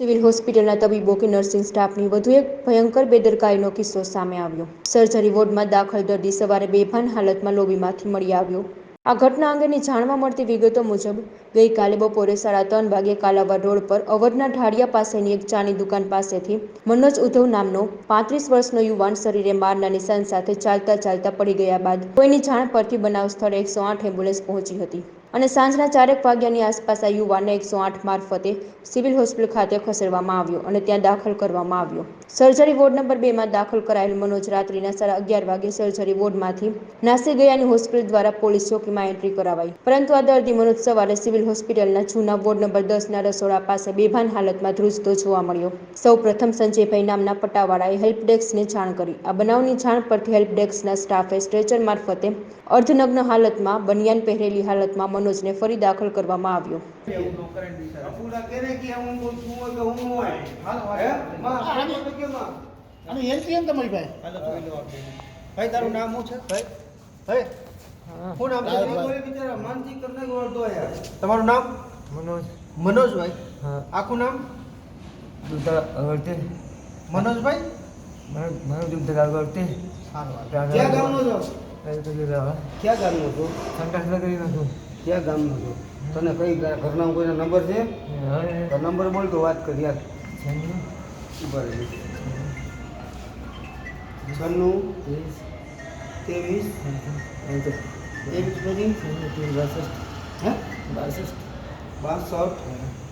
Civil હોસ્પિટલના તબીબો કે નર્સિંગ સ્ટાફની વધુ એક ભયંકર બેદરકારીનો કિસ્સો સામે આવ્યો. સર્જરી વોર્ડમાં દાખલ દર્દી સવારે બેભાન હાલતમાં લોબીમાંથી મળી આવ્યો. આ ઘટના અંગેની જાણવા મળતી વિગતો મુજબ, ગઈકાલે બપોરે સાડા ત્રણ વાગે કાલાવાડ રોડ પર અવધના ઢાળિયા પાસેની એક ચાની દુકાન પાસેથી મનોજ ઉદ્ધવ નામનો પાંત્રીસ વર્ષનો યુવાન શરીરે મારના નિશાન સાથે ચાલતા ચાલતા પડી ગયા બાદ કોઈની જાણ પરથી બનાવ સ્થળે એકસો આઠ એમ્બ્યુલન્સ પહોંચી હતી. અને સાંજના ચારેક વાગ્યાની આસપાસ આ યુવાનને એકસો આઠ મારફતે સિવિલ હોસ્પિટલ ખાતે ખસેડવામાં આવ્યો અને ત્યાં દાખલ કરવામાં આવ્યો. સર્જરી વોર્ડ નંબર બેમાં દાખલ કરાયેલ મનોજ રાત્રિના સાડા અગિયાર વાગે સર્જરી વોર્ડમાંથી નાસી ગયાની હોસ્પિટલ દ્વારા પોલીસ ચોકીમાં એન્ટ્રી કરાવાઈ. પરંતુ આ દર્દી મનોજ સવારે સિવિલ હોસ્પિટલના જૂના વોર્ડ નંબર દસના રસોડા પાસે બેભાન હાલતમાં ધ્રુજતો જોવા મળ્યો. સૌ પ્રથમ સંજયભાઈ નામના પટ્ટાવાળાએ હેલ્પ ડેસ્કને જાણ કરી. આ બનાવની જાણ પરથી હેલ્પ ડેસ્કના સ્ટાફે સ્ટ્રેચર મારફતે અર્ધનગ્ન હાલતમાં બનિયાન પહેરેલી હાલતમાં મનોજને ફરી દાખલ કરવામાં આવ્યો. ભાઈ તારું નામ શું છે? ભાઈ ભાઈ. તમારું બિચારા માનથી કરને વળતો યાર. તમારું નામ? મનોજ. મનોજભાઈ. હા. આખું નામ? દૂધા અગરતે. મનોજભાઈ? મને મને દૂધા અગરતે. ક્યાં ગામનો છો? ક્યાં ગામનો છો? સંકાસ કરી નાખું ક્યાં ગામનો છો તને કઈ ઘરના કોઈનો નંબર છે? નંબર બોલ તો વાત કરી યાર. બરાબર છન્નું ત્રેવીસ. ત્રેવીસ. પછી? હે? બાસઠ.